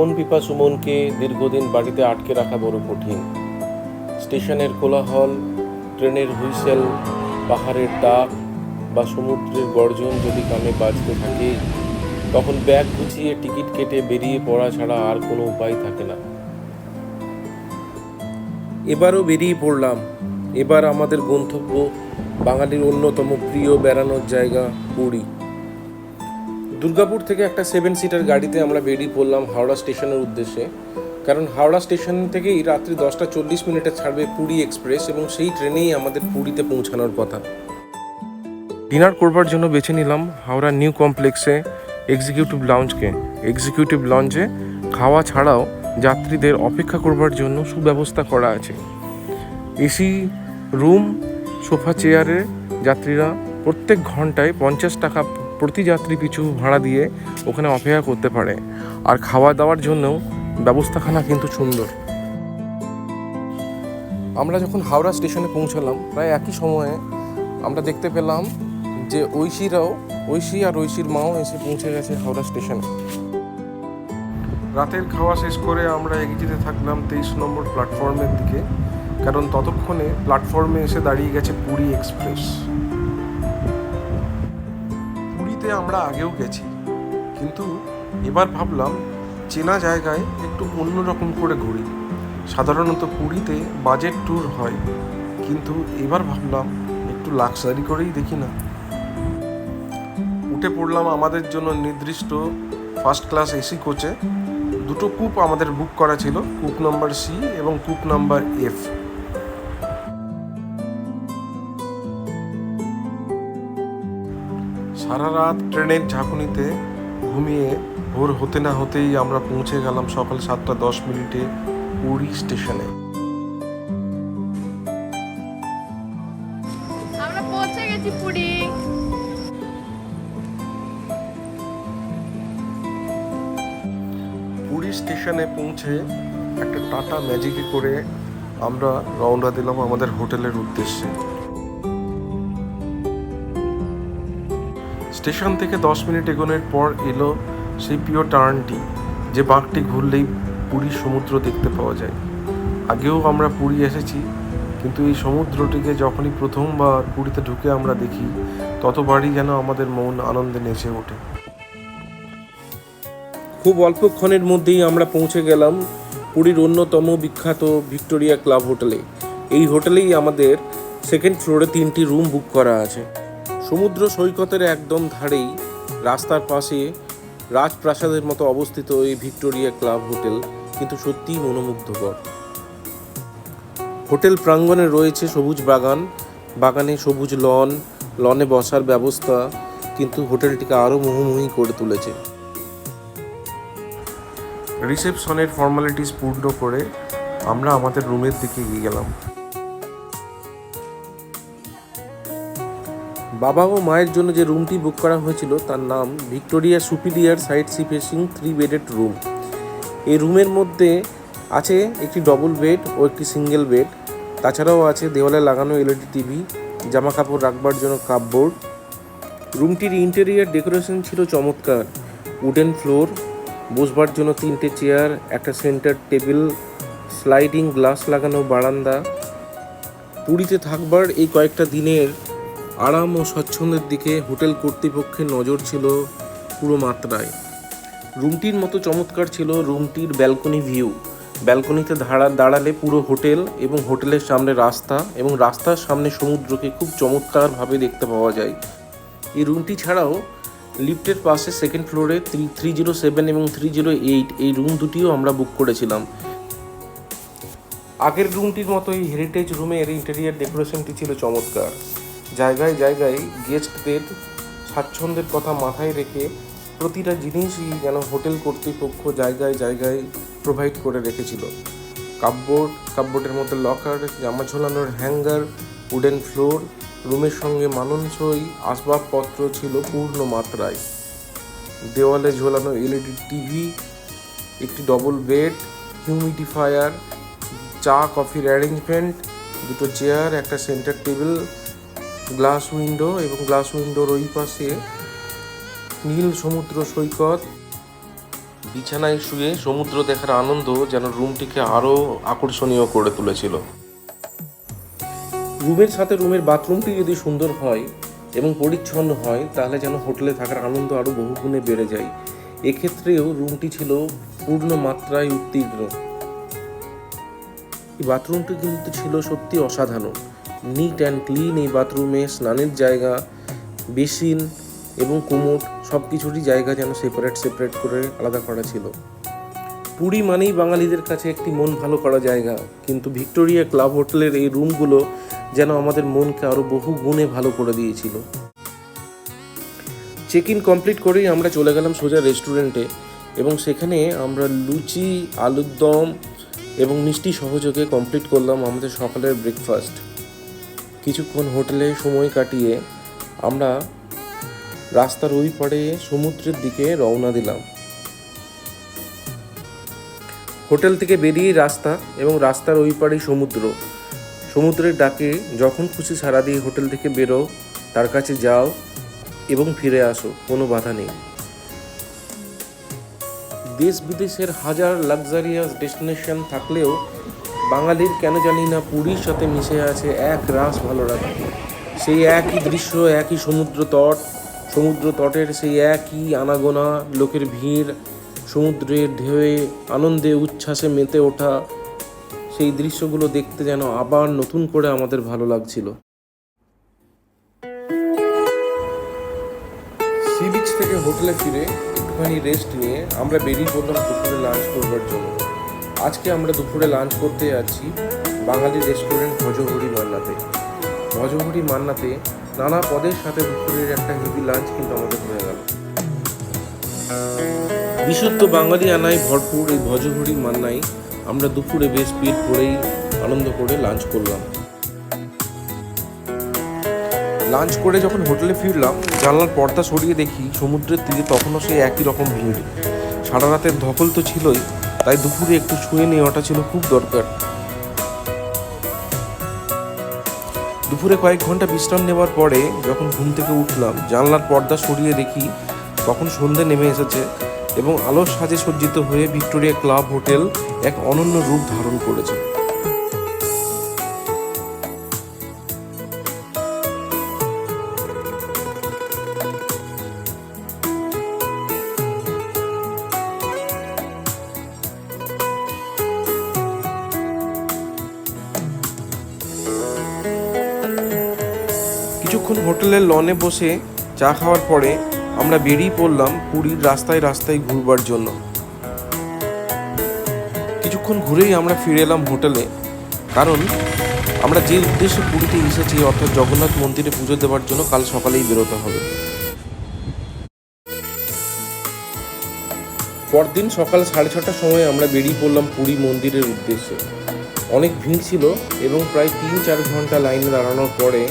মন পিপাসু মনকে দীর্ঘদিন বাড়িতে আটকে রাখা বড় কঠিন। স্টেশনের কোলাহল, ট্রেনের হুইসেল, পাহাড়ের ডাক বা সমুদ্রের গর্জন যদি কানে বাজতে থাকে, তখন ব্যাগ গুছিয়ে টিকিট কেটে বেরিয়ে পড়া ছাড়া আর কোনো উপায় থাকে না। এবারও বেরিয়ে পড়লাম। এবার আমাদের গন্তব্য বাঙালির অন্যতম প্রিয় বেড়ানোর জায়গা, পুরী। দুর্গাপুর থেকে একটা সেভেন সিটার গাড়িতে আমরা বেরিয়ে পড়লাম হাওড়া স্টেশনের উদ্দেশ্যে। কারণ হাওড়া স্টেশন থেকেই রাত্রি দশটা চল্লিশ মিনিটে ছাড়বে পুরী এক্সপ্রেস এবং সেই ট্রেনেই আমাদের পুরীতে পৌঁছানোর কথা। ডিনার করবার জন্য বেছে নিলাম হাওড়া নিউ কমপ্লেক্সে এক্সিকিউটিভ লঞ্চকে এক্সিকিউটিভ লঞ্চে খাওয়া ছাড়াও যাত্রীদের অপেক্ষা করবার জন্য সুব্যবস্থা করা আছে। এসি, রুম, সোফা, চেয়ারে যাত্রীরা প্রত্যেক ঘন্টায় পঞ্চাশ টাকা প্রতি যাত্রী পিছু ভাড়া দিয়ে ওখানে অপেক্ষা করতে পারে। আর খাওয়া দাওয়ার জন্যও ব্যবস্থাখানা কিন্তু সুন্দর। আমরা যখন হাওড়া স্টেশনে পৌঁছালাম, প্রায় একই সময়ে আমরা দেখতে পেলাম যে ঐশীরাও, ঐশী আর ঐশীর মাও এসে পৌঁছে গেছে হাওড়া স্টেশনে। রাতের খাওয়া শেষ করে আমরা এগিয়ে যেতে থাকলাম তেইশ নম্বর প্ল্যাটফর্মের দিকে, কারণ ততক্ষণে প্ল্যাটফর্মে এসে দাঁড়িয়ে গেছে পুরী এক্সপ্রেস। আমরা আগেও গেছি। কিন্তু এবার ভাবলাম চেনা জায়গায় একটু অন্যরকম করে ঘুরি। সাধারণত পুরীতে বাজেট ট্যুর হয়। কিন্তু এবার ভাবলাম একটু লাক্সারি করেই দেখি না। উঠে পড়লাম আমাদের জন্য নির্দিষ্ট ফার্স্ট ক্লাস এসি কোচে। দুটো কূপ আমাদের বুক করা ছিল, কূপ নাম্বার সি এবং কূপ নাম্বার এফ। সারা রাত ট্রেনের ঝাঁকুনিতে ঘুমিয়ে ভোর হতে না হতেই আমরা পৌঁছে গেলাম সকাল সাতটা দশ মিনিটে পুরী স্টেশনে। আমরা পৌঁছে গেছি পুরী। পুরী স্টেশনে পৌঁছে একটা টাটা ম্যাজিকে করে আমরা রওনা দিলাম আমাদের হোটেলের উদ্দেশ্যে। স্টেশন থেকে দশ মিনিট এগোনোর পর এলো সেই প্রিয় টার্নটি, যে বাঁকটি ঘুরলেই পুরী সমুদ্র দেখতে পাওয়া যায়। আগেও আমরা পুরী এসেছি, কিন্তু এই সমুদ্রটিকে যখনই প্রথমবার পুরীতে ঢুকে আমরা দেখি, ততবারই যেন আমাদের মন আনন্দে নেচে ওঠে। খুব অল্পক্ষণের মধ্যেই আমরা পৌঁছে গেলাম পুরীর অন্যতম বিখ্যাত ভিক্টোরিয়া ক্লাব হোটেলে। এই হোটেলেই আমাদের সেকেন্ড ফ্লোরে তিনটি রুম বুক করা আছে। সমুদ্র সৈকতের একদম ধারেই রাস্তার পাশে রাজপ্রাসাদের মতো অবস্থিত এই ভিক্টোরিয়া ক্লাব হোটেল কিন্তু সত্যিই মনোমুগ্ধকর। হোটেল প্রাঙ্গণে রয়েছে সবুজ বাগান, বাগানে সবুজ লন, লনে বসার ব্যবস্থা, কিন্তু হোটেলটিকে আরও মোহমোহী করে তুলেছে। রিসেপশনের ফর্মালিটিস পূর্ণ করে আমরা আমাদের রুমের দিকে এগিয়ে গেলাম। বাবা ও মায়ের জন্য যে রুমটি বুক করা হয়েছিল, তার নাম Victoria superior side sea facing three bedded room. এই রুমের মধ্যে আছে একটি ডবল বেড ও একটি সিঙ্গেল বেড তাছাড়াও আছে দেওয়ালে লাগানো এলইডি টিভি জামা কাপড় রাখবার জন্য কাপবোর্ড রুমটির ইন্টেরিয়ার ডেকোরেশন ছিল চমৎকার। উডেন ফ্লোর বসবার জন্য তিনটে চেয়ার একটা সেন্টার টেবিল স্লাইডিং গ্লাস লাগানো বারান্দা। পুরীতে থাকবার এই কয়েকটা দিনের আরাম ও স্বচ্ছন্দের দিকে হোটেল কর্তৃপক্ষের নজর ছিল পুরো মাত্রায়। রুমটির মতো চমৎকার ছিল রুমটির ব্যালকনি ভিউ। ব্যালকনিতে ধারা দাঁড়ালে পুরো হোটেল এবং হোটেলের সামনে রাস্তা এবং রাস্তার সামনে সমুদ্রকে খুব চমৎকারভাবে দেখতে পাওয়া যায়। এই রুমটি ছাড়াও লিফটের পাশে সেকেন্ড ফ্লোরে থ্রি থ্রি জিরো সেভেন এবং থ্রি জিরো এইট এই রুম দুটিও আমরা বুক করেছিলাম। আগের রুমটির মতো এই হেরিটেজ রুমের ইন্টেরিয়ার ডেকোরেশনটি ছিল চমৎকার। জায়গায় জায়গায় গেস্টদের স্বাচ্ছন্দ্যের কথা মাথায় রেখে প্রতিটা জিনিসই যেন হোটেল কর্তৃপক্ষ জায়গায় জায়গায় প্রোভাইড করে রেখেছিল। কাপবোর্ড, কাপবোর্ডের মধ্যে লকার জামা ঝোলানোর হ্যাঙ্গার উডেন ফ্লোর রুমের সঙ্গে মানানসই আসবাবপত্র ছিল পূর্ণ মাত্রায়। দেওয়ালে ঝোলানো এলইডি টিভি একটি ডবল বেড হিউমিডিফায়ার চা কফির অ্যারেঞ্জমেন্ট দুটো চেয়ার একটা সেন্টার টেবিল গ্লাস উইন্ডো এবং গ্লাস উইন্ডোর ওই পাশে নীল সমুদ্র সৈকত। বিছানায় শুয়ে সমুদ্র দেখার আনন্দ যেন রুমটিকে আরও আকর্ষণীয় করে তুলেছিল। রুমের সাথে রুমের বাথরুমটি যদি সুন্দর হয় এবং পরিচ্ছন্ন হয়, তাহলে যেন হোটেলে থাকার আনন্দ আরও বহুগুণে বেড়ে যায়। এক্ষেত্রেও রুমটি ছিল পূর্ণ মাত্রায় উত্তীর্ণ এই বাথরুমটি কিন্তু ছিল সত্যি অসাধারণ। নিট অ্যান্ড ক্লিন এই বাথরুমে স্নানের জায়গা, বেসিন এবং কোমোট সব কিছুরই জায়গা যেন সেপারেট সেপারেট করে আলাদা করা ছিল। পুরী মানেই বাঙালিদের কাছে একটি মন ভালো করা জায়গা। কিন্তু ভিক্টোরিয়া ক্লাব হোটেলের এই রুমগুলো যেন আমাদের মনকে আরও বহু গুণে ভালো করে দিয়েছিল। চেক ইন কমপ্লিট করেই আমরা চলে গেলাম সোজা রেস্টুরেন্টে এবং সেখানে আমরা লুচি আলুর দম এবং মিষ্টি সহযোগে কমপ্লিট করলাম আমাদের সকালের ব্রেকফাস্ট কিছুক্ষণ হোটেলে সময় কাটিয়ে আমরা রাস্তার ওই পাড়ে সমুদ্রের দিকে রওনা দিলাম। হোটেল থেকে বেরিয়ে রাস্তা এবং রাস্তার ওই পাড়েই সমুদ্র। সমুদ্রের ডাকে যখন খুশি সারা দিয়ে হোটেল থেকে বেরো, তার কাছে যাও এবং ফিরে আসো, কোনো বাধা নেই। দেশ বিদেশের হাজার লাক্সারিয়াস ডেস্টিনেশন থাকলেও বাঙালির কেন জানি না পুরীর সাথে মিশে আছে এক রাস ভালো লাগে সেই একই দৃশ্য, একই সমুদ্র তট সমুদ্র তটের সেই একই আনাগোনা, লোকের ভিড়, সমুদ্রের ঢেউয়ে, আনন্দে উচ্ছ্বাসে মেতে ওঠা, সেই দৃশ্যগুলো দেখতে যেন আবার নতুন করে আমাদের ভালো লাগছিল। সি বিচ থেকে হোটেলে ফিরে একটুখানি রেস্ট নিয়ে আমরা বেরিয়ে পড়লাম দুপুরে লাঞ্চ করবার জন্য। আজকে আমরা দুপুরে লাঞ্চ করতে যাচ্ছি বাঙালি রেস্টুরেন্ট ভজহরি মান্নাতে। ভজহরি মান্নাতে নানা পদের সাথে দুপুরের একটা হেভি লাঞ্চ কিন্তু আমাদের হয়ে গেল। বিশুদ্ধ বাঙালি আনায় ভরপুর এই ভজহরি মান্নাই আমরা দুপুরে বেশ পেট ভরেই আনন্দ করে লাঞ্চ করলাম। লাঞ্চ করে যখন হোটেলে ফিরলাম, জানলার পর্দা সরিয়ে দেখি সমুদ্রের তীরে তখনও সেই একই রকম ভিড়। সারা রাতের ধকল তো ছিলই তাই দুপুরে একটু শুয়ে নেওয়াটা ছিল খুব দরকার। দুপুরে কয়েক ঘণ্টা বিশ্রাম নেওয়ার পরে যখন ঘুম থেকে উঠলাম, জানলার পর্দা সরিয়ে দেখি তখন সন্ধে নেমে এসেছে এবং আলোর সাজে সজ্জিত হয়ে ভিক্টোরিয়া ক্লাব হোটেল এক অনন্য রূপ ধারণ করেছে। হোটেলের লনে বসে চা খাওয়ার পরে আমরা বেরিয়ে পড়লাম পুরীর রাস্তায় রাস্তায় ঘুরবার জন্য। কিছুক্ষণ ঘুরেই আমরা ফিরে এলাম হোটেলে, কারণ আমরা যে উদ্দেশ্যে পুরীতে এসেছি, অর্থাৎ জগন্নাথ মন্দিরে পুজো দেওয়ার জন্য কাল সকালেই বেরোতে হবে। পরদিন সকাল সাড়ে ছটার সময় আমরা বেরিয়ে পড়লাম পুরী মন্দিরের উদ্দেশ্যে। অনেক ভিড় ছিল এবং প্রায় তিন চার ঘণ্টা লাইনে দাঁড়ানোর পরে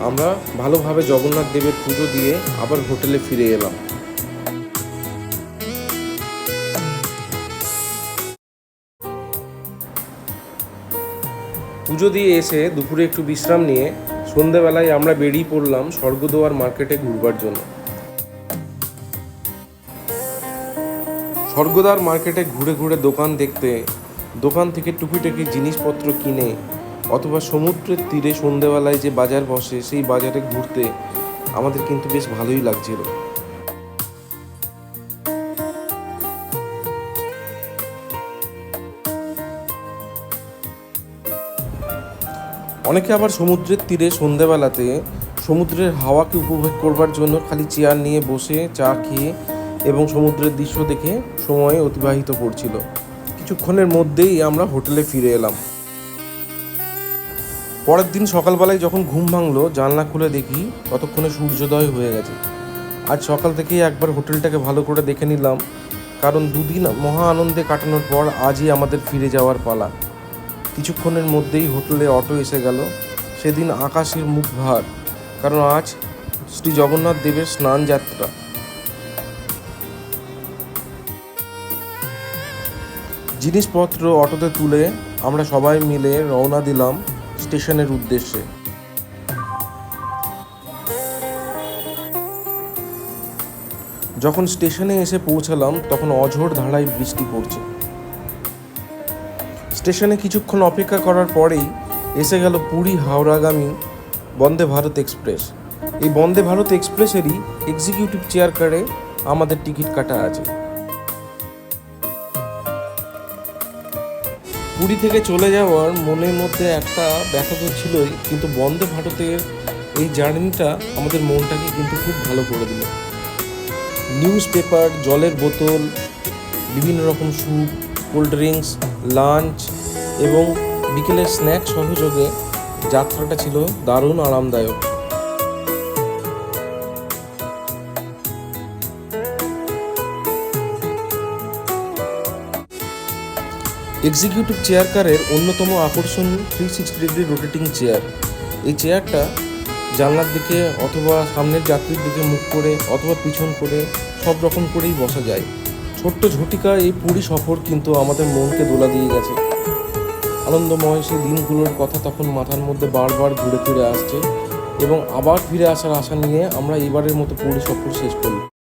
আমরা ভালোভাবে জগন্নাথ দেবের পুজো দিয়ে আবার হোটেলে ফিরে এলাম। পুজো দিয়ে এসে দুপুরে একটু বিশ্রাম নিয়ে সন্ধেবেলায় আমরা বেরিয়ে পড়লাম স্বর্গদোয়ার মার্কেটে ঘুরবার জন্য। স্বর্গদ্বার মার্কেটে ঘুরে ঘুরে দোকান দেখতে দোকান থেকে টুকিটাকি জিনিসপত্র কিনে অথবা সমুদ্রের তীরে সন্ধেবেলায় যে বাজার বসে, সেই বাজারে ঘুরতে আমাদের কিন্তু বেশ ভালোই লাগছিল। অনেকে আবার সমুদ্রের তীরে সন্ধেবেলাতে সমুদ্রের হাওয়াকে উপভোগ করবার জন্য খালি চেয়ার নিয়ে বসে চা খেয়ে এবং সমুদ্রের দৃশ্য দেখে সময় অতিবাহিত করছিল। কিছুক্ষণের মধ্যেই আমরা হোটেলে ফিরে এলাম। পরের দিন সকালবেলায় যখন ঘুম ভাঙলো, জানলা খুলে দেখি ততক্ষণে সূর্যোদয় হয়ে গেছে। আজ সকাল থেকেই একবার হোটেলটাকে ভালো করে দেখে নিলাম, কারণ দুদিন মহা আনন্দে কাটানোর পর আজই আমাদের ফিরে যাওয়ার পালা। কিছুক্ষণের মধ্যেই হোটেলে অটো এসে গেল। সেদিন আকাশের মুখ ভার, কারণ আজ শ্রী জগন্নাথ দেবের স্নান যাত্রা। জিনিসপত্র অটোতে তুলে আমরা সবাই মিলে রওনা দিলাম। স্টেশনের উদ্দেশ্যে। যখন স্টেশনে এসে পৌঁছালাম, তখন অঝোর ধারায় বৃষ্টি পড়ছে। স্টেশনে কিছুক্ষণ অপেক্ষা করার পরেই এসে গেল পুরী হাওড়াগামী বন্দে ভারত এক্সপ্রেস। এই বন্দে ভারত এক্সপ্রেসেরই এক্সিকিউটিভ চেয়ার কারে আমাদের টিকিট কাটা আছে। পুরী থেকে চলে যাওয়ার মনের মধ্যে একটা ব্যথা তো ছিলই, কিন্তু বন্দে ভারতের এই জার্নিটা আমাদের মনটাকে কিন্তু খুব ভালো করে দিল। নিউজ পেপার, জলের বোতল, বিভিন্ন রকম স্যুপ, কোল্ড ড্রিঙ্কস, লাঞ্চ এবং বিকেলের স্ন্যাক সহযোগে যাত্রাটা ছিল দারুণ আরামদায়ক। এক্সিকিউটিভ চেয়ার কারের অন্যতম আকর্ষণ three sixty degree rotating chair এই চেয়ারটা জানলার দিকে অথবা সামনের যাত্রীর দিকে মুখ করে অথবা পিছন করে সব রকম করেই বসা যায়। ছোট্ট ঝটিকা এই পুরী সফর কিন্তু আমাদের মনকে দোলা দিয়ে গেছে। আনন্দময় সেই দিনগুলোর কথা তখন মাথার মধ্যে বারবার ঘুরে ফিরে আসছে এবং আবার ফিরে আসার আশা নিয়ে আমরা এবারের মতো পুরী সফর শেষ করলাম।